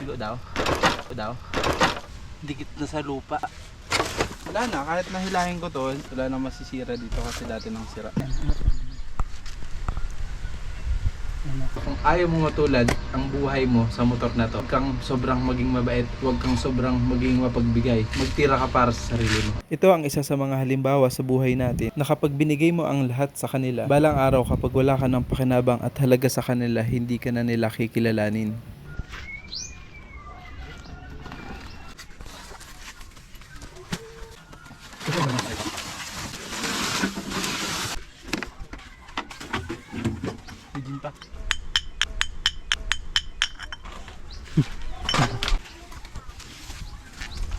Igo daw. Igo daw. Dikit na sa lupa. Wala na, kahit nahilahin ko to, wala na masisira dito kasi dati nang sira. Kung ayaw mo matulad ang buhay mo sa motor na to, huwag kang sobrang maging mabait, huwag kang sobrang maging mapagbigay. Magtira ka para sa sarili mo. Ito ang isa sa mga halimbawa sa buhay natin na kapag binigay mo ang lahat sa kanila, balang araw kapag wala ka ng pakinabang at halaga sa kanila, hindi ka na nila kikilalanin. Hidin pa.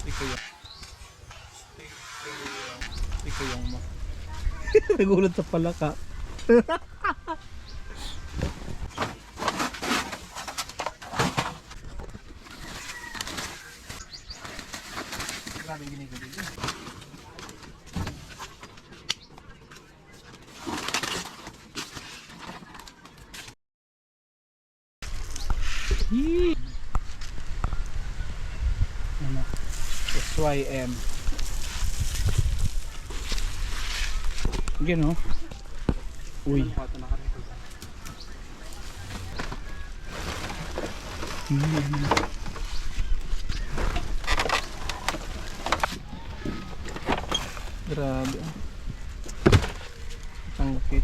Ikaw yung... Ikaw. Nagulat sa palaka. Grabe ginigil dito. Ano? SYM. Gano? Uy. Grabe. ah. Ang laki.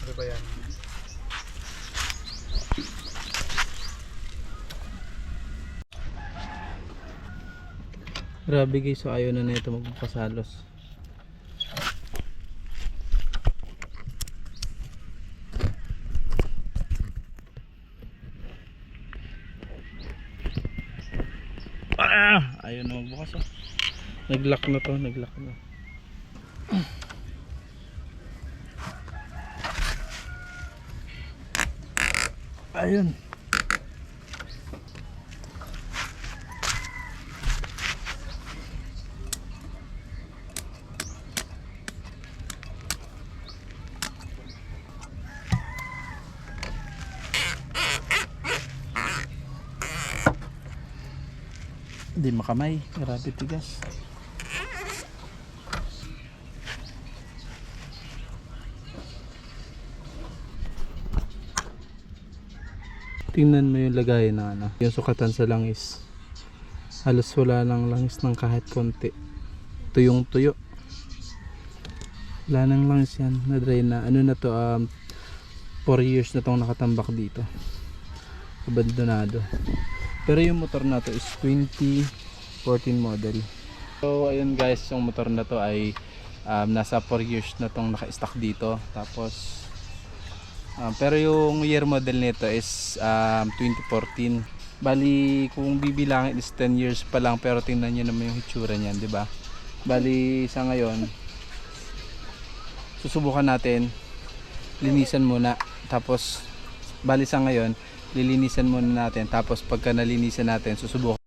Ano ba yan? Grabe guys, so ayaw na nito magpasalos. Ah! Ayaw na magbukas oh. Nag-lock na to, nag-lock na. Ayun. Hindi makamay. Grabe tigas. Tingnan mo yung lagay na ano. Yung sukatan sa langis. Halos wala nang langis ng kahit konti. Tuyong tuyo. Wala nang langis yan. Na-dry na. Ano na to? Um, 4 years na tong nakatambak dito. Abandonado. Pero yung motor na to is 2014 model. So ayun guys, yung motor na to ay um, nasa 4 years na tong naka-stock dito. Tapos um, pero yung year model nito is um, 2014. Bali kung bibilangin is 10 years pa lang pero tingnan niyo naman yung hitsura niyan, 'di ba? Bali sa ngayon susubukan natin linisan muna tapos bali sa ngayon lilinisan muna natin tapos pagka nalinisan natin susubukan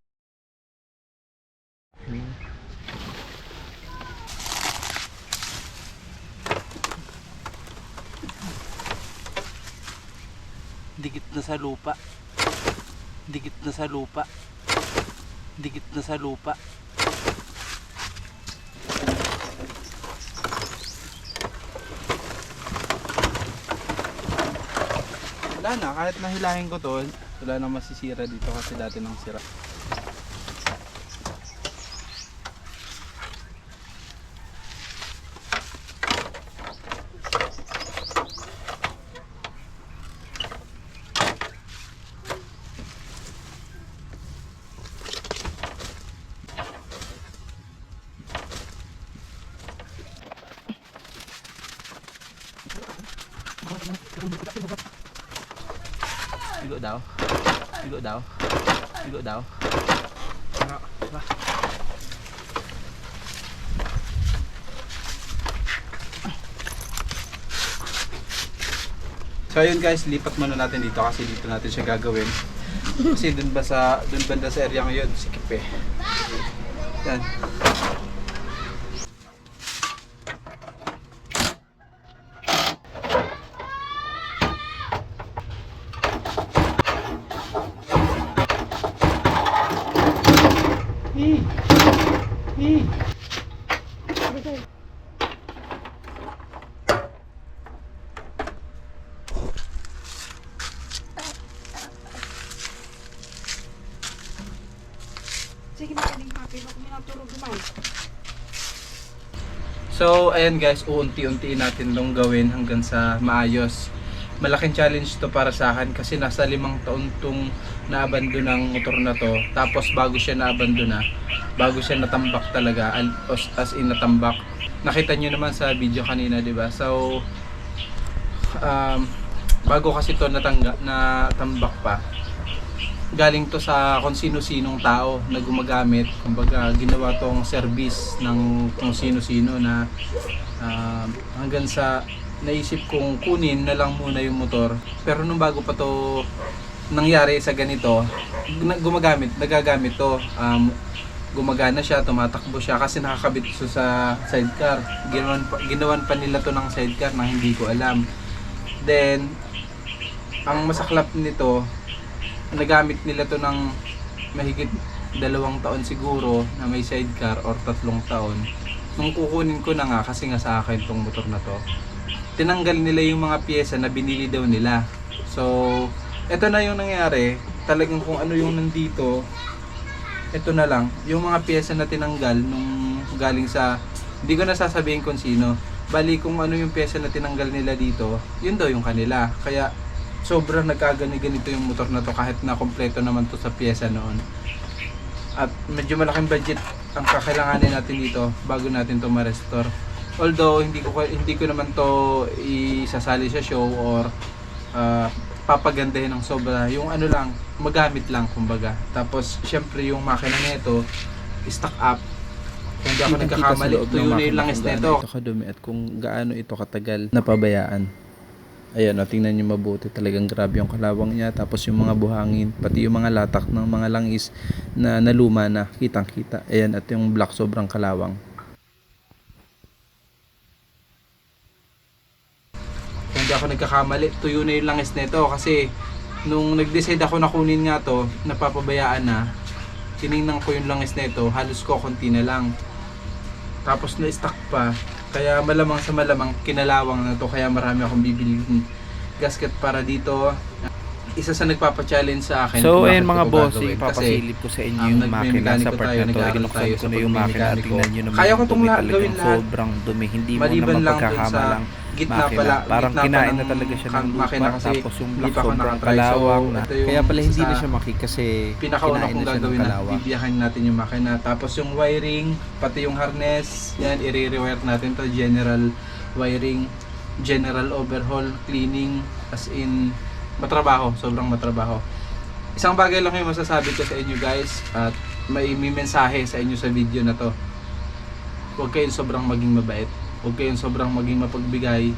Dikit na sa lupa. Dikit na sa lupa. Dikit na sa lupa. Wala na kahit nahilahin ko to wala na masisira dito kasi dati nang sira Daw. Igo daw. Igo daw. So ayun guys, lipat muna natin dito kasi dito natin siya gagawin. Kasi dun ba sa dun banda sa area ngayon, sikip eh. Yan. Sige, magaling happy. Huwag mo natulog naman. So, ayan guys, uunti-unti natin itong gawin hanggang sa maayos. Malaking challenge to para sa akin kasi nasa limang taon tong naabandon ng motor na to. Tapos bago siya naabandon na, bago siya natambak talaga, al- as, as in natambak. Nakita nyo naman sa video kanina, di ba? So, um, bago kasi to natangga, natambak pa, galing to sa kung sino-sinong tao na gumagamit. Kumbaga, ginawa tong service ng kung sino-sino na ah, hanggang sa naisip kong kunin na lang muna yung motor. Pero nung bago pa to nangyari sa ganito, gumagamit, nagagamit to. Um, gumagana siya, tumatakbo siya kasi nakakabit siya sa sidecar. Ginawan pa, ginawan pa nila to ng sidecar na hindi ko alam. Then, ang masaklap nito, nagamit nila to ng mahigit dalawang taon siguro na may sidecar or tatlong taon. Nung kukunin ko na nga kasi nga sa akin tong motor na to, tinanggal nila yung mga pyesa na binili daw nila. So, eto na yung nangyari. Talagang kung ano yung nandito, eto na lang. Yung mga pyesa na tinanggal nung galing sa, hindi ko na sasabihin kung sino. Bali kung ano yung pyesa na tinanggal nila dito, yun daw yung kanila. Kaya sobrang nagkagani-ganito yung motor na to kahit na kompleto naman to sa pyesa noon. At medyo malaking budget ang kakailanganin natin dito bago natin to ma-restore. Although hindi ko hindi ko naman to isasali sa show or ah, papagandahin ng sobra. Yung ano lang, magamit lang kumbaga. Tapos syempre yung makina nito stock up. Kung hindi ako nagkakamali, tuyo na yung langis nito. Ito kadumi at kung gaano ito katagal napabayaan. Ayan, o, tingnan nyo mabuti. Talagang grabe yung kalawang niya. Tapos yung mga buhangin, pati yung mga latak ng mga langis na naluma na, kitang kita. Ayan, at yung black sobrang kalawang. hindi ako nagkakamali, tuyo na yung langis nito kasi nung nag-decide ako na kunin nga to, napapabayaan na, tiningnan ko yung langis nito, halos ko konti na lang. Tapos na-stuck pa, kaya malamang sa malamang kinalawang na to, kaya marami akong bibiling gasket para dito. Isa sa nagpapa-challenge sa akin. So, ko mga bossing, papasilip ko sa inyo um, yung makina sa part tayo, na to. tayo ko sa na yung makina at tingnan nyo naman Kaya ko yung tong dumi la- talagang gawin lahat. sobrang dumi. Hindi mo Maliban naman lang pagkakamalang gitna makina. pala, Parang gitna kinain na talaga siya ng lupa. makina kasi Tapos yung black pa sobrang nakatry. So, kalawang na. Kaya pala hindi na siya maki kasi pinakauna kinain kong na siya ng gagawin na kalawang. bibiyahin natin yung makina tapos yung wiring pati yung harness yan i-rewire natin to general wiring general overhaul cleaning as in matrabaho sobrang matrabaho isang bagay lang yung masasabi ko sa inyo guys at may, may mensahe sa inyo sa video na to huwag kayong sobrang maging mabait huwag kayong sobrang maging mapagbigay.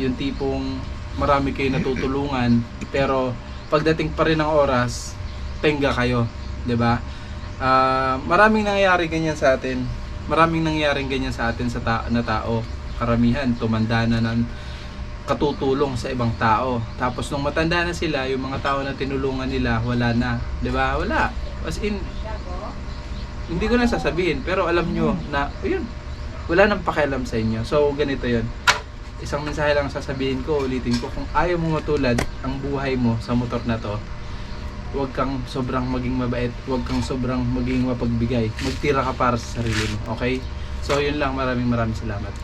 Yung tipong marami kayo natutulungan pero pagdating pa rin ng oras tenga kayo 'di ba? Ah, maraming nangyayari ganyan sa atin. Maraming nangyaring ganyan sa atin sa ta- na tao. Karamihan tumanda na ng katutulong sa ibang tao. Tapos nung matanda na sila yung mga tao na tinulungan nila wala na 'di ba? Wala. As in hindi ko na sasabihin pero alam nyo na ayun wala nang pakialam sa inyo. So ganito yon isang mensahe lang sasabihin ko ulitin ko kung ayaw mo matulad ang buhay mo sa motor na to huwag kang sobrang maging mabait huwag kang sobrang maging mapagbigay. Magtira ka para sa sarili mo okay? So yun lang. Maraming maraming salamat